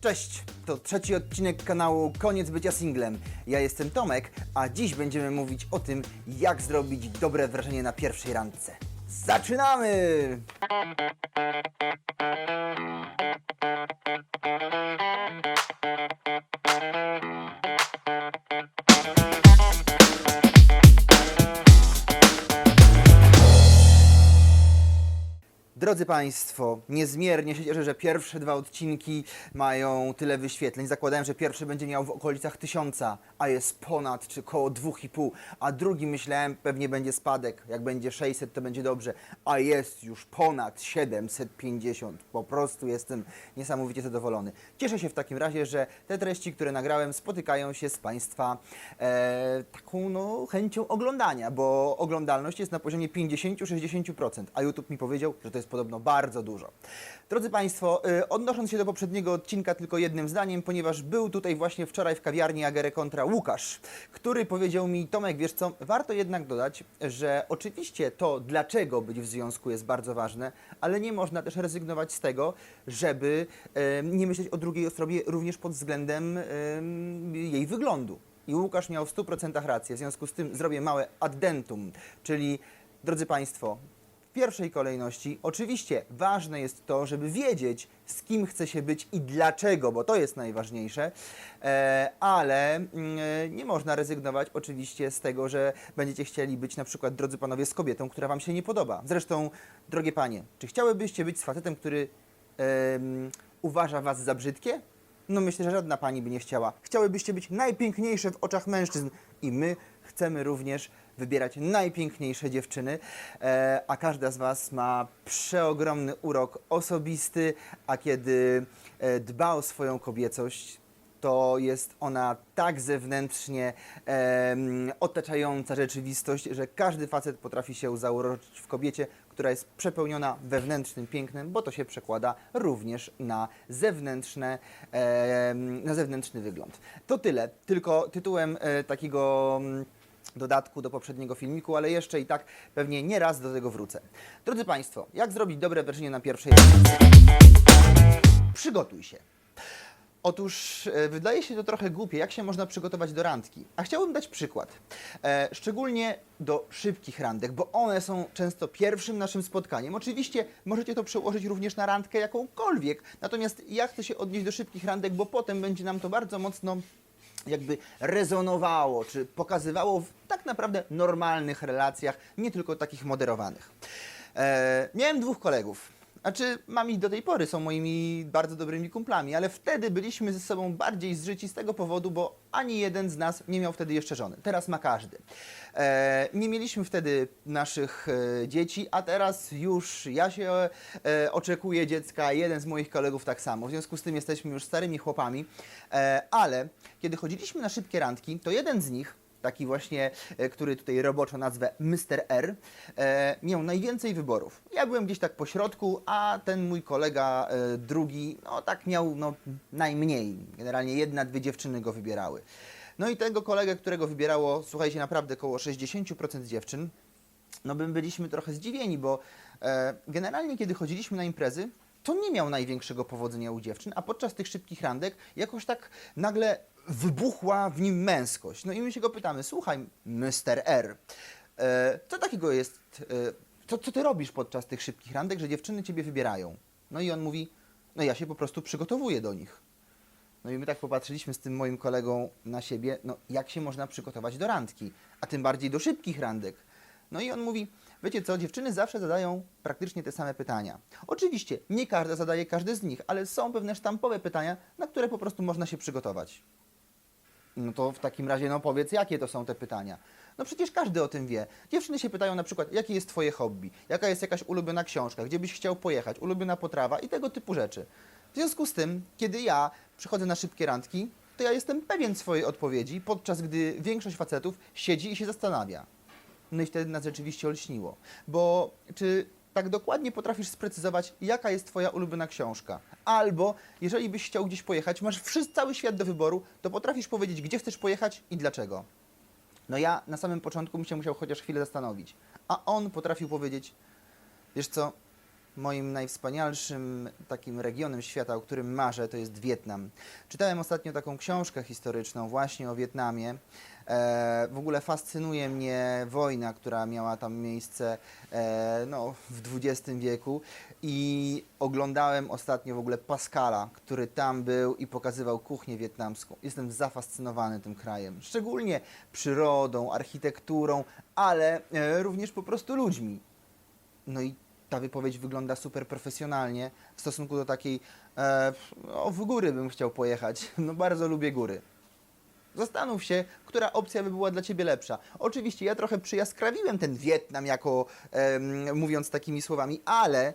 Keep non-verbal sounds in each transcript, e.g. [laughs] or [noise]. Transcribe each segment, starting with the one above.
Cześć, to trzeci odcinek kanału Koniec bycia singlem. Ja jestem Tomek, a dziś będziemy mówić o tym, jak zrobić dobre wrażenie na pierwszej randce. Zaczynamy! Drodzy Państwo, niezmiernie się cieszę, że pierwsze dwa odcinki mają tyle wyświetleń. Zakładałem, że pierwszy będzie miał w okolicach tysiąca, a jest ponad czy koło dwóch i pół, a drugi myślałem pewnie będzie spadek. Jak będzie 600 to będzie dobrze, a jest już ponad 750. Po prostu jestem niesamowicie zadowolony. Cieszę się w takim razie, że te treści, które nagrałem spotykają się z Państwa e, taką no, chęcią oglądania, bo oglądalność jest na poziomie 50-60%, a YouTube mi powiedział, że to jest podobno bardzo dużo. Drodzy Państwo, y, odnosząc się do poprzedniego odcinka tylko jednym zdaniem, ponieważ był tutaj właśnie wczoraj w kawiarni Agere Kontra Łukasz, który powiedział mi, Tomek, wiesz co, warto jednak dodać, że oczywiście to, dlaczego być w związku jest bardzo ważne, ale nie można też rezygnować z tego, żeby em, nie myśleć o drugiej osobie również pod względem em, jej wyglądu. I Łukasz miał w 100% rację, w związku z tym zrobię małe addentum, czyli, drodzy Państwo, w pierwszej kolejności oczywiście ważne jest to, żeby wiedzieć, z kim chce się być i dlaczego, bo to jest najważniejsze, e, ale mm, e, nie można rezygnować oczywiście z tego, że będziecie chcieli być na przykład, drodzy panowie, z kobietą, która wam się nie podoba. Zresztą, drogie panie, czy chciałybyście być z facetem, który uważa was za brzydkie? No myślę, że żadna pani by nie chciała. Chciałybyście być najpiękniejsze w oczach mężczyzn i my chcemy również wybierać najpiękniejsze dziewczyny, e, a każda z Was ma przeogromny urok osobisty, a kiedy e, dba o swoją kobiecość, to jest ona tak zewnętrznie em, otaczająca rzeczywistość, że każdy facet potrafi się zauroczyć w kobiecie, która jest przepełniona wewnętrznym pięknem, bo to się przekłada również na zewnętrzne, em, na zewnętrzny wygląd. To tyle, tylko tytułem e, takiego mm, dodatku do poprzedniego filmiku, ale jeszcze i tak pewnie nie raz do tego wrócę. Drodzy Państwo, jak zrobić dobre wrażenie na pierwszej? Przygotuj się. Otóż e, wydaje się to trochę głupie, jak się można przygotować do randki. A chciałbym dać przykład. E, szczególnie do szybkich randek, bo one są często pierwszym naszym spotkaniem. Oczywiście możecie to przełożyć również na randkę jakąkolwiek. Natomiast ja chcę się odnieść do szybkich randek, bo potem będzie nam to bardzo mocno jakby rezonowało, czy pokazywało w tak naprawdę normalnych relacjach, nie tylko takich moderowanych. E, miałem dwóch kolegów. Znaczy, mam ich do tej pory, są moimi bardzo dobrymi kumplami, ale wtedy byliśmy ze sobą bardziej zżyci z tego powodu, bo ani jeden z nas nie miał wtedy jeszcze żony. Teraz ma każdy. E, nie mieliśmy wtedy naszych e, dzieci, a teraz już ja się e, oczekuję dziecka, jeden z moich kolegów tak samo. W związku z tym jesteśmy już starymi chłopami, e, ale kiedy chodziliśmy na szybkie randki, to jeden z nich taki właśnie, e, który tutaj roboczo nazwę Mr. R, e, miał najwięcej wyborów. Ja byłem gdzieś tak po środku, a ten mój kolega e, drugi, no tak miał no, najmniej. Generalnie jedna, dwie dziewczyny go wybierały. No i tego kolegę, którego wybierało, słuchajcie, naprawdę około 60% dziewczyn, no my byliśmy trochę zdziwieni, bo generalnie kiedy chodziliśmy na imprezy, to nie miał największego powodzenia u dziewczyn, a podczas tych szybkich randek jakoś tak nagle wybuchła w nim męskość. No i my się go pytamy, słuchaj, Mr. R, e, co takiego jest, e, co, co ty robisz podczas tych szybkich randek, że dziewczyny ciebie wybierają? No i on mówi, no ja się po prostu przygotowuję do nich. No i my tak popatrzyliśmy z tym moim kolegą na siebie, no jak się można przygotować do randki, a tym bardziej do szybkich randek. No i on mówi, wiecie co, dziewczyny zawsze zadają praktycznie te same pytania. Oczywiście nie każda zadaje każde z nich, ale są pewne sztampowe pytania, na które po prostu można się przygotować. No to w takim razie, no powiedz, jakie to są te pytania? No przecież każdy o tym wie. Dziewczyny się pytają na przykład, jakie jest Twoje hobby, jaka jest jakaś ulubiona książka, gdzie byś chciał pojechać, ulubiona potrawa i tego typu rzeczy. W związku z tym, kiedy ja przychodzę na szybkie randki, to ja jestem pewien swojej odpowiedzi, podczas gdy większość facetów siedzi i się zastanawia. No i wtedy nas rzeczywiście olśniło. Bo czy tak dokładnie potrafisz sprecyzować, jaka jest Twoja ulubiona książka? Albo jeżeli byś chciał gdzieś pojechać, masz wszyscy, cały świat do wyboru, to potrafisz powiedzieć, gdzie chcesz pojechać i dlaczego. No ja na samym początku bym się musiał chociaż chwilę zastanowić. A on potrafił powiedzieć, wiesz co, moim najwspanialszym takim regionem świata, o którym marzę, to jest Wietnam. Czytałem ostatnio taką książkę historyczną właśnie o Wietnamie. E, w ogóle fascynuje mnie wojna, która miała tam miejsce e, no, w XX wieku i oglądałem ostatnio w ogóle Pascala, który tam był i pokazywał kuchnię wietnamską. Jestem zafascynowany tym krajem, szczególnie przyrodą, architekturą, ale e, również po prostu ludźmi. No i ta wypowiedź wygląda super profesjonalnie w stosunku do takiej, e, no, w góry bym chciał pojechać. [laughs] No bardzo lubię góry. Zastanów się, która opcja by była dla Ciebie lepsza. Oczywiście ja trochę przyjaskrawiłem ten Wietnam jako, em, mówiąc takimi słowami, ale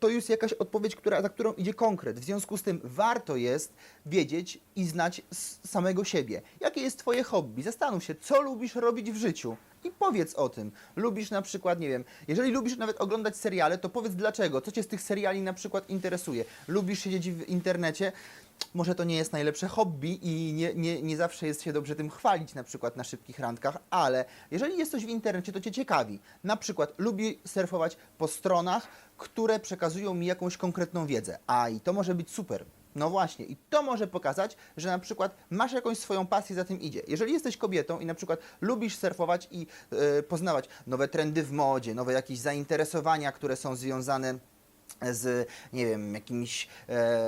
to jest jakaś odpowiedź, która, za którą idzie konkret. W związku z tym warto jest wiedzieć i znać samego siebie. Jakie jest Twoje hobby? Zastanów się, co lubisz robić w życiu. I powiedz o tym. Lubisz na przykład, nie wiem, jeżeli lubisz nawet oglądać seriale, to powiedz dlaczego. Co Cię z tych seriali na przykład interesuje? Lubisz siedzieć w internecie? Może to nie jest najlepsze hobby i nie, nie, nie zawsze jest się dobrze tym chwalić, na przykład na szybkich randkach, ale jeżeli jest coś w internecie, to Cię ciekawi. Na przykład lubię surfować po stronach, które przekazują mi jakąś konkretną wiedzę. A i to może być super. No właśnie, i to może pokazać, że na przykład masz jakąś swoją pasję za tym idzie. Jeżeli jesteś kobietą i na przykład lubisz surfować i e, poznawać nowe trendy w modzie, nowe jakieś zainteresowania, które są związane z, nie wiem, jakimś e,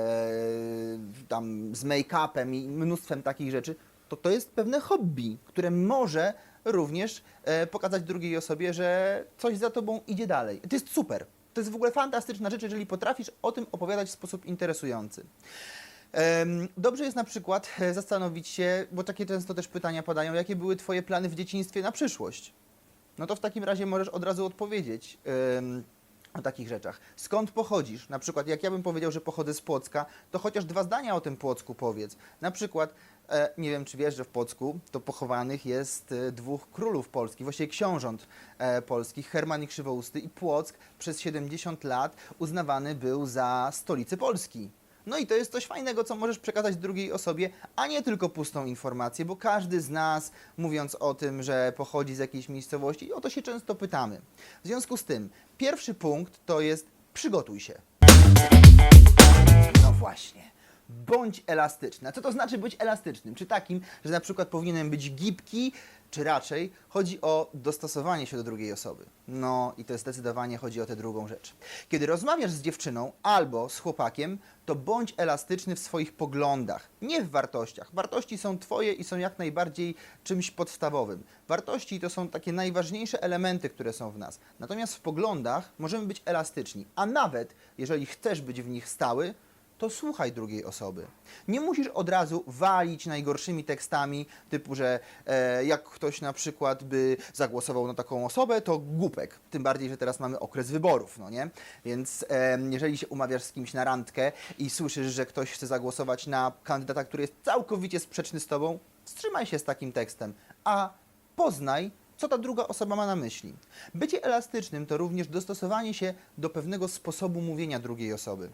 tam z make-upem i mnóstwem takich rzeczy, to to jest pewne hobby, które może również e, pokazać drugiej osobie, że coś za tobą idzie dalej. To jest super. To jest w ogóle fantastyczna rzecz, jeżeli potrafisz o tym opowiadać w sposób interesujący. Dobrze jest na przykład e, zastanowić się, bo takie często też pytania padają, jakie były Twoje plany w dzieciństwie na przyszłość? No to w takim razie możesz od razu odpowiedzieć o takich rzeczach. Skąd pochodzisz? Na przykład, jak ja bym powiedział, że pochodzę z Płocka, to chociaż dwa zdania o tym Płocku powiedz. Na przykład, e, nie wiem, czy wiesz, że w Płocku to pochowanych jest e, dwóch królów polskich, właściwie książąt e, polskich, Herman i Krzywousty i Płock przez 70 lat uznawany był za stolicę Polski. No i to jest coś fajnego, co możesz przekazać drugiej osobie, a nie tylko pustą informację, bo każdy z nas, mówiąc o tym, że pochodzi z jakiejś miejscowości, o to się często pytamy. W związku z tym, pierwszy punkt to jest przygotuj się. No właśnie. Bądź elastyczny. A co to znaczy być elastycznym? Czy takim, że na przykład powinienem być gibki, czy raczej chodzi o dostosowanie się do drugiej osoby? No i to zdecydowanie chodzi o tę drugą rzecz. Kiedy rozmawiasz z dziewczyną albo z chłopakiem, to bądź elastyczny w swoich poglądach, nie w wartościach. Wartości są twoje i są jak najbardziej czymś podstawowym. Wartości to są takie najważniejsze elementy, które są w nas. Natomiast w poglądach możemy być elastyczni, a nawet jeżeli chcesz być w nich stały, to słuchaj drugiej osoby. Nie musisz od razu walić najgorszymi tekstami, typu, że e, jak ktoś na przykład by zagłosował na taką osobę, to głupek. Tym bardziej, że teraz mamy okres wyborów, no nie? Więc e, jeżeli się umawiasz z kimś na randkę i słyszysz, że ktoś chce zagłosować na kandydata, który jest całkowicie sprzeczny z tobą, wstrzymaj się z takim tekstem, a poznaj, co ta druga osoba ma na myśli. Bycie elastycznym to również dostosowanie się do pewnego sposobu mówienia drugiej osoby.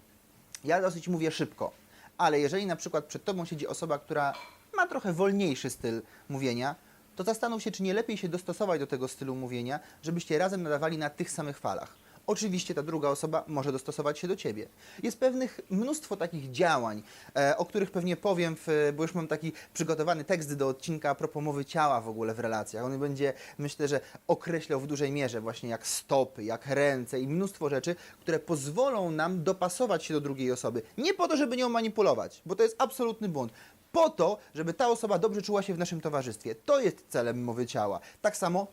Ja dosyć mówię szybko, ale jeżeli na przykład przed tobą siedzi osoba, która ma trochę wolniejszy styl mówienia, to zastanów się, czy nie lepiej się dostosować do tego stylu mówienia, żebyście razem nadawali na tych samych falach. Oczywiście ta druga osoba może dostosować się do ciebie. Jest pewnych mnóstwo takich działań, e, o których pewnie powiem, w, bo już mam taki przygotowany tekst do odcinka a propos mowy ciała w ogóle w relacjach. On będzie, myślę, że określał w dużej mierze właśnie jak stopy, jak ręce i mnóstwo rzeczy, które pozwolą nam dopasować się do drugiej osoby. Nie po to, żeby nią manipulować, bo to jest absolutny błąd. Po to, żeby ta osoba dobrze czuła się w naszym towarzystwie. To jest celem mowy ciała. Tak samo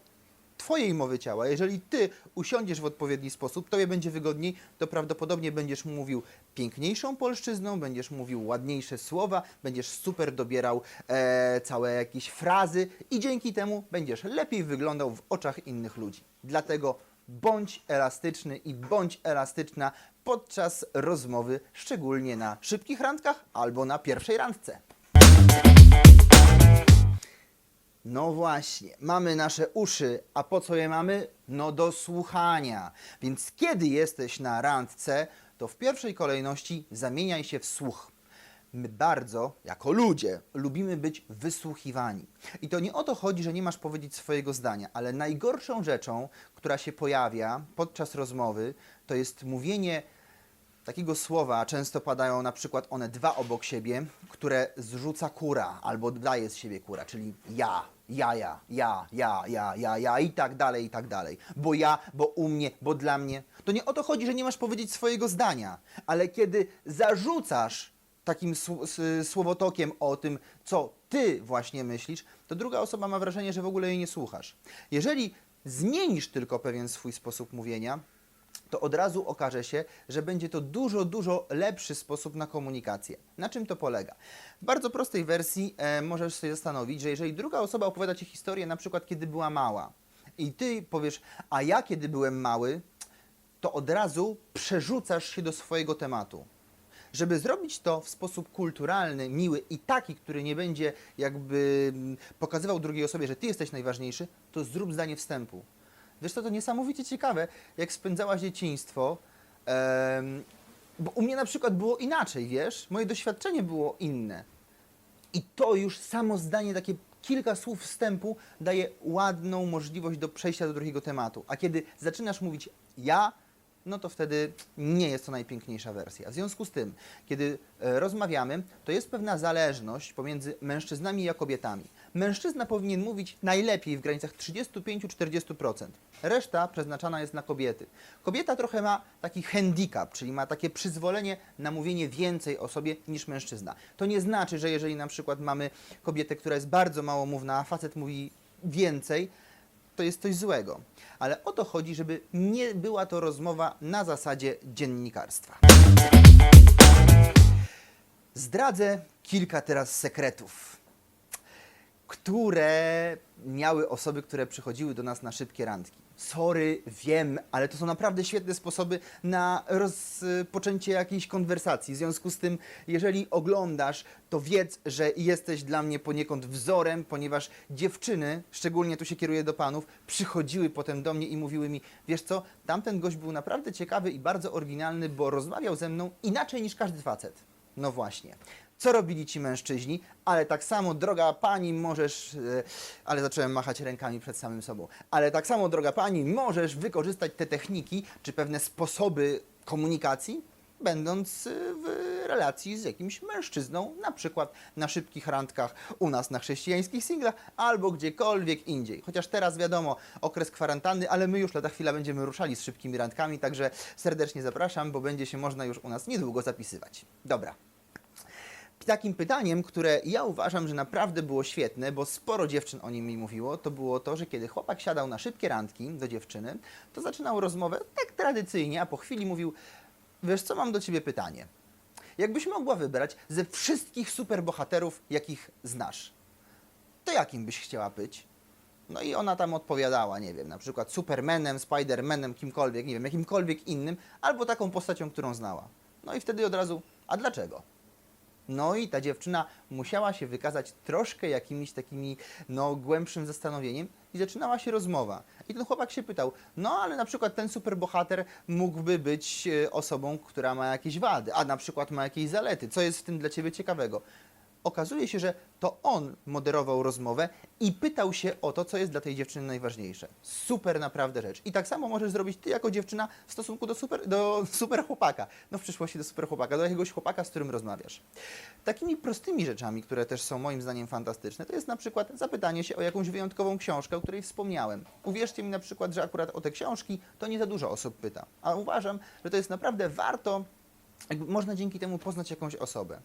Twojej mowy ciała. Jeżeli Ty usiądziesz w odpowiedni sposób, Tobie będzie wygodniej, to prawdopodobnie będziesz mówił piękniejszą polszczyzną, będziesz mówił ładniejsze słowa, będziesz super dobierał e, całe jakieś frazy i dzięki temu będziesz lepiej wyglądał w oczach innych ludzi. Dlatego bądź elastyczny i bądź elastyczna podczas rozmowy, szczególnie na szybkich randkach albo na pierwszej randce. No właśnie, mamy nasze uszy, a po co je mamy? No do słuchania. Więc kiedy jesteś na randce, to w pierwszej kolejności zamieniaj się w słuch. My bardzo, jako ludzie, lubimy być wysłuchiwani. I to nie o to chodzi, że nie masz powiedzieć swojego zdania, ale najgorszą rzeczą, która się pojawia podczas rozmowy, to jest mówienie takiego słowa, często padają na przykład one dwa obok siebie, które zrzuca kura albo daje z siebie kura, czyli ja, ja, ja, ja, ja, ja, ja, ja i tak dalej, i tak dalej. Bo ja, bo u mnie, bo dla mnie. To nie o to chodzi, że nie masz powiedzieć swojego zdania, ale kiedy zarzucasz takim słowotokiem o tym, co ty właśnie myślisz, to druga osoba ma wrażenie, że w ogóle jej nie słuchasz. Jeżeli zmienisz tylko pewien swój sposób mówienia, to od razu okaże się, że będzie to dużo, dużo lepszy sposób na komunikację. Na czym to polega? W bardzo prostej wersji e, możesz sobie zastanowić, że jeżeli druga osoba opowiada Ci historię, na przykład kiedy była mała, i Ty powiesz, a ja kiedy byłem mały, to od razu przerzucasz się do swojego tematu. Żeby zrobić to w sposób kulturalny, miły i taki, który nie będzie jakby mm, pokazywał drugiej osobie, że ty jesteś najważniejszy, to zrób zdanie wstępu. Wiesz co, to niesamowicie ciekawe, jak spędzałaś dzieciństwo, bo u mnie na przykład było inaczej, wiesz? Moje doświadczenie było inne. I to już samo zdanie, takie kilka słów wstępu daje ładną możliwość do przejścia do drugiego tematu. A kiedy zaczynasz mówić ja, no to wtedy nie jest to najpiękniejsza wersja. W związku z tym, kiedy e, rozmawiamy, to jest pewna zależność pomiędzy mężczyznami a kobietami. Mężczyzna powinien mówić najlepiej w granicach 35-40%. Reszta przeznaczana jest na kobiety. Kobieta trochę ma taki handicap, czyli ma takie przyzwolenie na mówienie więcej o sobie niż mężczyzna. To nie znaczy, że jeżeli na przykład mamy kobietę, która jest bardzo małomówna, a facet mówi więcej, to jest coś złego. Ale o to chodzi, żeby nie była to rozmowa na zasadzie dziennikarstwa. Zdradzę kilka teraz sekretów, które miały osoby, które przychodziły do nas na szybkie randki. Sorry, wiem, ale to są naprawdę świetne sposoby na rozpoczęcie jakiejś konwersacji. W związku z tym, jeżeli oglądasz, to wiedz, że jesteś dla mnie poniekąd wzorem, ponieważ dziewczyny, szczególnie tu się kieruję do panów, przychodziły potem do mnie i mówiły mi, wiesz co, tamten gość był naprawdę ciekawy i bardzo oryginalny, bo rozmawiał ze mną inaczej niż każdy facet. No właśnie. Co robili ci mężczyźni? Ale tak samo, droga pani, możesz. e, Ale zacząłem machać rękami przed samym sobą. Ale tak samo, droga pani, możesz wykorzystać te techniki czy pewne sposoby komunikacji, będąc e, w relacji z jakimś mężczyzną, na przykład na szybkich randkach u nas na chrześcijańskich singlach albo gdziekolwiek indziej. Chociaż teraz wiadomo, okres kwarantanny, ale my już lada chwila będziemy ruszali z szybkimi randkami, także serdecznie zapraszam, bo będzie się można już u nas niedługo zapisywać. Dobra. Takim pytaniem, które ja uważam, że naprawdę było świetne, bo sporo dziewczyn o nim mi mówiło, to było to, że kiedy chłopak siadał na szybkie randki do dziewczyny, to zaczynał rozmowę tak tradycyjnie, a po chwili mówił: Wiesz co, mam do ciebie pytanie. Jakbyś mogła wybrać ze wszystkich superbohaterów, jakich znasz, to jakim byś chciała być? No i ona tam odpowiadała, nie wiem, na przykład Supermanem, Spidermanem, kimkolwiek, nie wiem, jakimkolwiek innym, albo taką postacią, którą znała. No i wtedy od razu, a dlaczego? No i ta dziewczyna musiała się wykazać troszkę jakimiś takimi, no, głębszym zastanowieniem i zaczynała się rozmowa. I ten chłopak się pytał, no ale na przykład ten superbohater mógłby być e, osobą, która ma jakieś wady, a na przykład ma jakieś zalety. Co jest w tym dla Ciebie ciekawego? Okazuje się, że to on moderował rozmowę i pytał się o to, co jest dla tej dziewczyny najważniejsze. Super naprawdę rzecz. I tak samo możesz zrobić ty jako dziewczyna w stosunku do super, do [laughs] super chłopaka. No w przyszłości do super chłopaka, do jakiegoś chłopaka, z którym rozmawiasz. Takimi prostymi rzeczami, które też są moim zdaniem fantastyczne, to jest na przykład zapytanie się o jakąś wyjątkową książkę, o której wspomniałem. Uwierzcie mi na przykład, że akurat o te książki to nie za dużo osób pyta. A uważam, że to jest naprawdę warto można dzięki temu poznać jakąś osobę.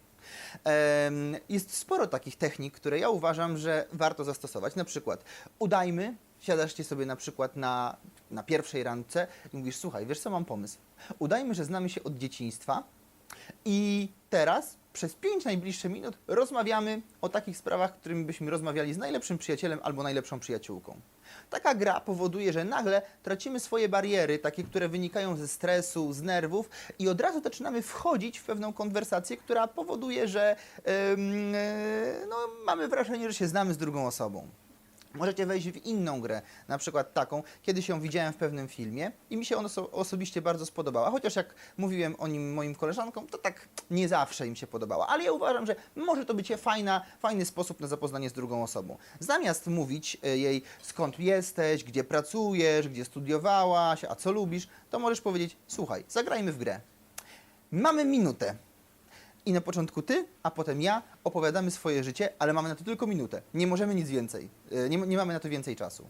Jest sporo takich technik, które ja uważam, że warto zastosować. Na przykład udajmy, siadasz ci sobie na przykład na, na pierwszej randce i mówisz, słuchaj, wiesz co, mam pomysł. Udajmy, że znamy się od dzieciństwa i teraz przez pięć najbliższych minut rozmawiamy o takich sprawach, którymi byśmy rozmawiali z najlepszym przyjacielem albo najlepszą przyjaciółką. Taka gra powoduje, że nagle tracimy swoje bariery, takie, które wynikają ze stresu, z nerwów i od razu zaczynamy wchodzić w pewną konwersację, która powoduje, że e, no, mamy wrażenie, że się znamy z drugą osobą. Możecie wejść w inną grę, na przykład taką, kiedyś ją widziałem w pewnym filmie i mi się ona oso- osobiście bardzo spodobała, chociaż jak mówiłem o nim moim koleżankom, to tak nie zawsze im się podobała, ale ja uważam, że może to być fajna, fajny sposób na zapoznanie z drugą osobą. Zamiast mówić e, jej skąd jesteś, gdzie pracujesz, gdzie studiowałaś, a co lubisz, to możesz powiedzieć, słuchaj, zagrajmy w grę. Mamy minutę. I na początku ty, a potem ja opowiadamy swoje życie, ale mamy na to tylko minutę. Nie możemy nic więcej. E, Nie, nie mamy na to więcej czasu.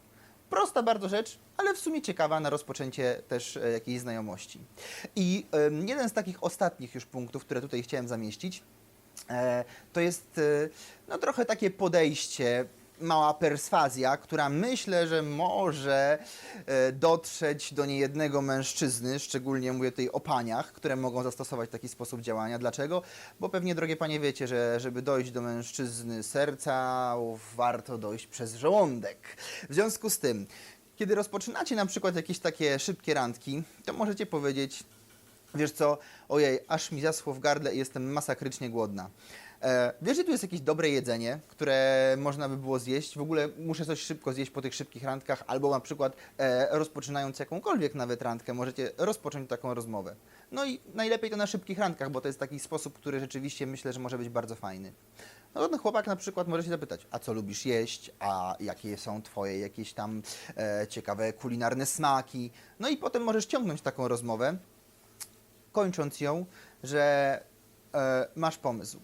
Prosta bardzo rzecz, ale w sumie ciekawa na rozpoczęcie też e, jakiejś znajomości. I jeden z takich ostatnich już punktów, które tutaj chciałem zamieścić, e, to jest no, trochę takie podejście, mała perswazja, która myślę, że może e, dotrzeć do niejednego mężczyzny, szczególnie mówię tutaj o paniach, które mogą zastosować taki sposób działania. Dlaczego? Bo pewnie, drogie panie, wiecie, że żeby dojść do mężczyzny serca, warto dojść przez żołądek. W związku z tym, kiedy rozpoczynacie na przykład jakieś takie szybkie randki, to możecie powiedzieć, Wiesz co, ojej, aż mi zaschło w gardle i jestem masakrycznie głodna. E, wiesz, że tu jest jakieś dobre jedzenie, które można by było zjeść? W ogóle muszę coś szybko zjeść po tych szybkich randkach, albo na przykład e, rozpoczynając jakąkolwiek nawet randkę, możecie rozpocząć taką rozmowę. No i najlepiej to na szybkich randkach, bo to jest taki sposób, który rzeczywiście myślę, że może być bardzo fajny. No ten chłopak na przykład może się zapytać, a co lubisz jeść, a jakie są twoje jakieś tam e, ciekawe kulinarne smaki. No i potem możesz ciągnąć taką rozmowę, kończąc ją, że e, masz pomysł.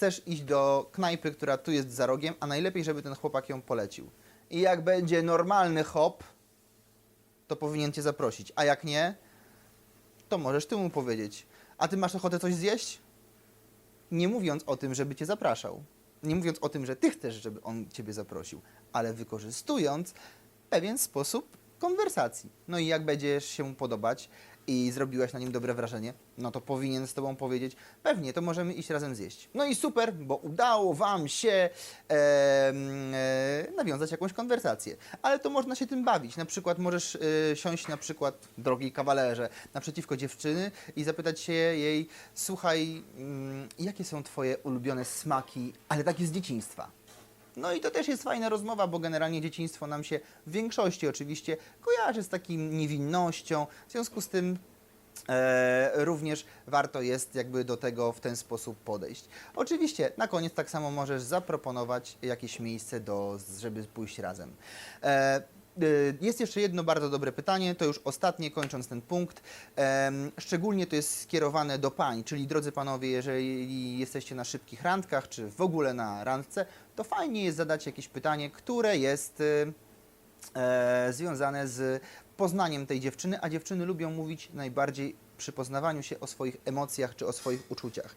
Chcesz iść do knajpy, która tu jest za rogiem, a najlepiej, żeby ten chłopak ją polecił. I jak będzie normalny hop, to powinien cię zaprosić. A jak nie, to możesz ty mu powiedzieć. A ty masz ochotę coś zjeść? Nie mówiąc o tym, żeby cię zapraszał. Nie mówiąc o tym, że ty chcesz, żeby on ciebie zaprosił, ale wykorzystując pewien sposób konwersacji. No i jak będziesz się podobać i zrobiłaś na nim dobre wrażenie, no to powinien z tobą powiedzieć, pewnie, to możemy iść razem zjeść. No i super, bo udało wam się em, e, nawiązać jakąś konwersację. Ale to można się tym bawić. Na przykład możesz e, siąść na przykład, drogi kawalerze, naprzeciwko dziewczyny i zapytać się jej, słuchaj, mm, jakie są twoje ulubione smaki, ale takie z dzieciństwa. No i to też jest fajna rozmowa, bo generalnie dzieciństwo nam się w większości oczywiście kojarzy z takim niewinnością. W związku z tym e, również warto jest jakby do tego w ten sposób podejść. Oczywiście na koniec tak samo możesz zaproponować jakieś miejsce, do, żeby pójść razem. E, jest jeszcze jedno bardzo dobre pytanie, to już ostatnie, kończąc ten punkt. Szczególnie to jest skierowane do pań, czyli drodzy panowie, jeżeli jesteście na szybkich randkach, czy w ogóle na randce, to fajnie jest zadać jakieś pytanie, które jest y, e, związane z poznaniem tej dziewczyny, a dziewczyny lubią mówić najbardziej przy poznawaniu się o swoich emocjach czy o swoich uczuciach.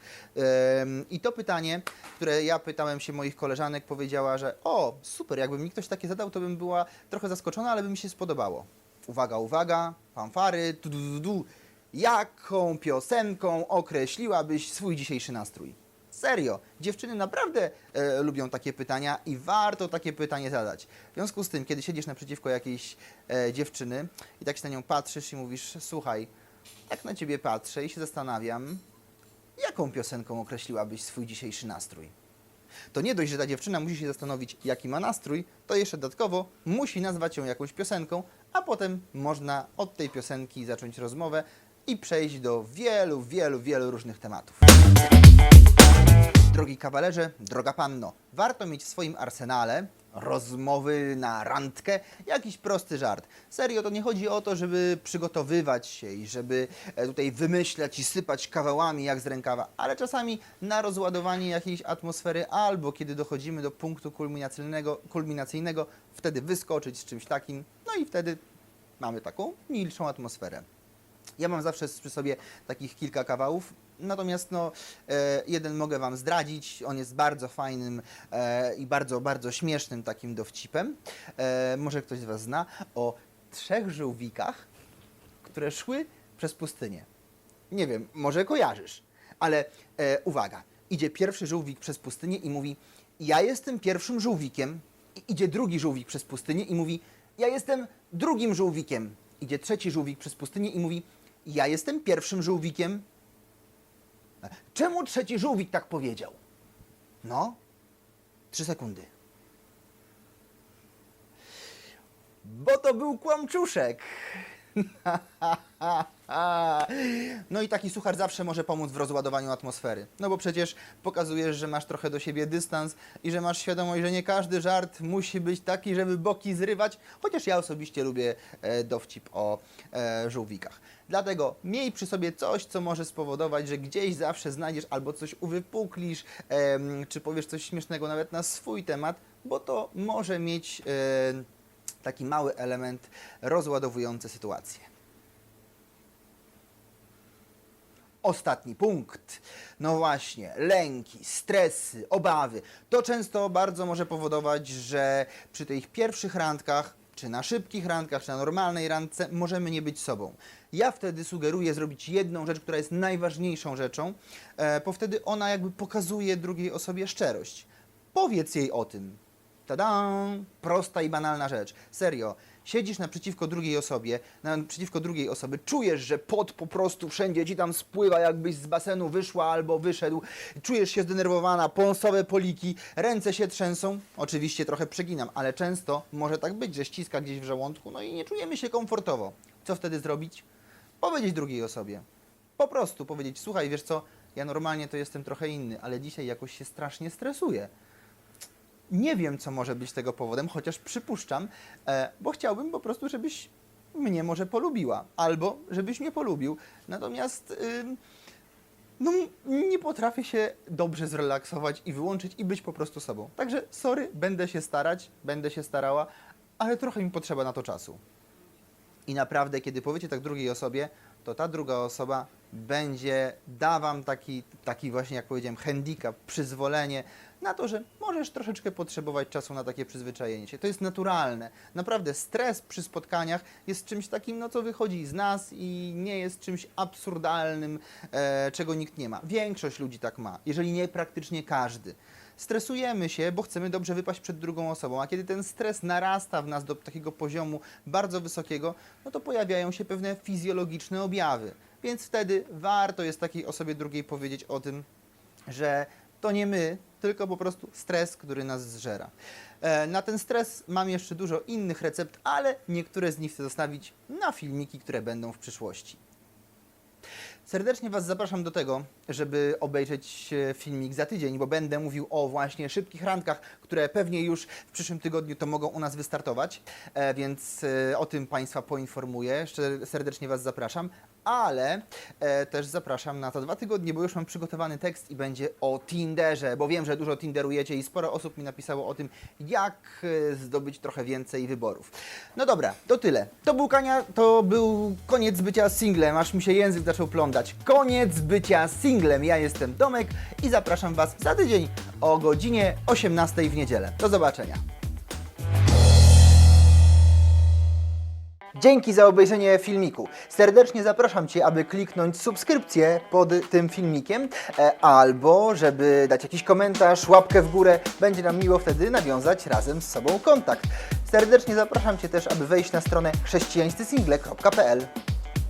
I to pytanie, które ja pytałem się moich koleżanek, powiedziała, że o, super, jakby mi ktoś takie zadał, to bym była trochę zaskoczona, ale by mi się spodobało. Uwaga, uwaga, fanfary, tu, tu, tu. Jaką piosenką określiłabyś swój dzisiejszy nastrój? Serio, dziewczyny naprawdę e, lubią takie pytania i warto takie pytanie zadać. W związku z tym, kiedy siedzisz naprzeciwko jakiejś e, dziewczyny i tak się na nią patrzysz i mówisz, słuchaj, tak na ciebie patrzę i się zastanawiam, jaką piosenką określiłabyś swój dzisiejszy nastrój? To nie dość, że ta dziewczyna musi się zastanowić, jaki ma nastrój, to jeszcze dodatkowo musi nazwać ją jakąś piosenką, a potem można od tej piosenki zacząć rozmowę i przejść do wielu, wielu, wielu różnych tematów. Drogi kawalerze, droga panno, warto mieć w swoim arsenale rozmowy na randkę jakiś prosty żart. Serio, to nie chodzi o to, żeby przygotowywać się i żeby e, tutaj wymyślać i sypać kawałami jak z rękawa, ale czasami na rozładowanie jakiejś atmosfery albo kiedy dochodzimy do punktu kulminacyjnego, kulminacyjnego wtedy wyskoczyć z czymś takim, no i wtedy mamy taką milszą atmosferę. Ja mam zawsze przy sobie takich kilka kawałów, natomiast no, e, jeden mogę Wam zdradzić. On jest bardzo fajnym e, i bardzo, bardzo śmiesznym takim dowcipem. E, może ktoś z Was zna o trzech żółwikach, które szły przez pustynię. Nie wiem, może kojarzysz, ale uwaga. Idzie pierwszy żółwik przez pustynię i mówi: Ja jestem pierwszym żółwikiem. I idzie drugi żółwik przez pustynię i mówi: Ja jestem drugim żółwikiem. Idzie trzeci żółwik przez pustynię i mówi: Ja jestem pierwszym żółwikiem. Czemu trzeci żółwik tak powiedział? No, trzy sekundy. Bo to był kłamczuszek. [laughs] No i taki suchar zawsze może pomóc w rozładowaniu atmosfery. No bo przecież pokazujesz, że masz trochę do siebie dystans i że masz świadomość, że nie każdy żart musi być taki, żeby boki zrywać, chociaż ja osobiście lubię e, dowcip o e, żółwikach. Dlatego miej przy sobie coś, co może spowodować, że gdzieś zawsze znajdziesz albo coś uwypuklisz, em, czy powiesz coś śmiesznego nawet na swój temat, bo to może mieć e, taki mały element rozładowujący sytuację. Ostatni punkt. No właśnie, lęki, stresy, obawy. To często bardzo może powodować, że przy tych pierwszych randkach, czy na szybkich randkach, czy na normalnej randce, możemy nie być sobą. Ja wtedy sugeruję zrobić jedną rzecz, która jest najważniejszą rzeczą, e, bo wtedy ona jakby pokazuje drugiej osobie szczerość. Powiedz jej o tym. Tada! Prosta i banalna rzecz. Serio. Siedzisz naprzeciwko drugiej osobie, naprzeciwko drugiej osoby, czujesz, że pot po prostu wszędzie ci tam spływa, jakbyś z basenu wyszła albo wyszedł, czujesz się zdenerwowana, pąsowe poliki, ręce się trzęsą, oczywiście trochę przeginam, ale często może tak być, że ściska gdzieś w żołądku, no i nie czujemy się komfortowo. Co wtedy zrobić? Powiedzieć drugiej osobie. Po prostu powiedzieć, słuchaj, wiesz co, ja normalnie to jestem trochę inny, ale dzisiaj jakoś się strasznie stresuję. Nie wiem, co może być tego powodem, chociaż przypuszczam, e, bo chciałbym po prostu, żebyś mnie może polubiła, albo żebyś mnie polubił. Natomiast no, nie potrafię się dobrze zrelaksować i wyłączyć i być po prostu sobą. Także sorry, będę się starać, będę się starała, ale trochę mi potrzeba na to czasu. I naprawdę, kiedy powiecie tak drugiej osobie, to ta druga osoba będzie da wam taki, taki właśnie, jak powiedziałem, handicap, przyzwolenie na to, że możesz troszeczkę potrzebować czasu na takie przyzwyczajenie się. To jest naturalne. Naprawdę stres przy spotkaniach jest czymś takim, no co wychodzi z nas i nie jest czymś absurdalnym, e, czego nikt nie ma. Większość ludzi tak ma, jeżeli nie praktycznie każdy stresujemy się, bo chcemy dobrze wypaść przed drugą osobą, a kiedy ten stres narasta w nas do takiego poziomu bardzo wysokiego, no to pojawiają się pewne fizjologiczne objawy. Więc wtedy warto jest takiej osobie drugiej powiedzieć o tym, że to nie my, tylko po prostu stres, który nas zżera. E, Na ten stres mam jeszcze dużo innych recept, ale niektóre z nich chcę zostawić na filmiki, które będą w przyszłości. Serdecznie Was zapraszam do tego, żeby obejrzeć e, filmik za tydzień, bo będę mówił o właśnie szybkich randkach, które pewnie już w przyszłym tygodniu to mogą u nas wystartować, e, więc o tym Państwa poinformuję. Jeszcze serdecznie Was zapraszam, ale e, też zapraszam na to dwa tygodnie, bo już mam przygotowany tekst i będzie o Tinderze, bo wiem, że dużo Tinderujecie i sporo osób mi napisało o tym, jak e, zdobyć trochę więcej wyborów. No dobra, to tyle. To był, kania, to był koniec bycia singlem, aż mi się język zaczął plątać. Koniec bycia singlem. Ja jestem Domek i zapraszam Was za tydzień o godzinie 18 w niedzielę. Do zobaczenia. Dzięki za obejrzenie filmiku. Serdecznie zapraszam Cię, aby kliknąć subskrypcję pod tym filmikiem, e, albo żeby dać jakiś komentarz, łapkę w górę. Będzie nam miło wtedy nawiązać razem z sobą kontakt. Serdecznie zapraszam Cię też, aby wejść na stronę chrześcijańscysingle.pl.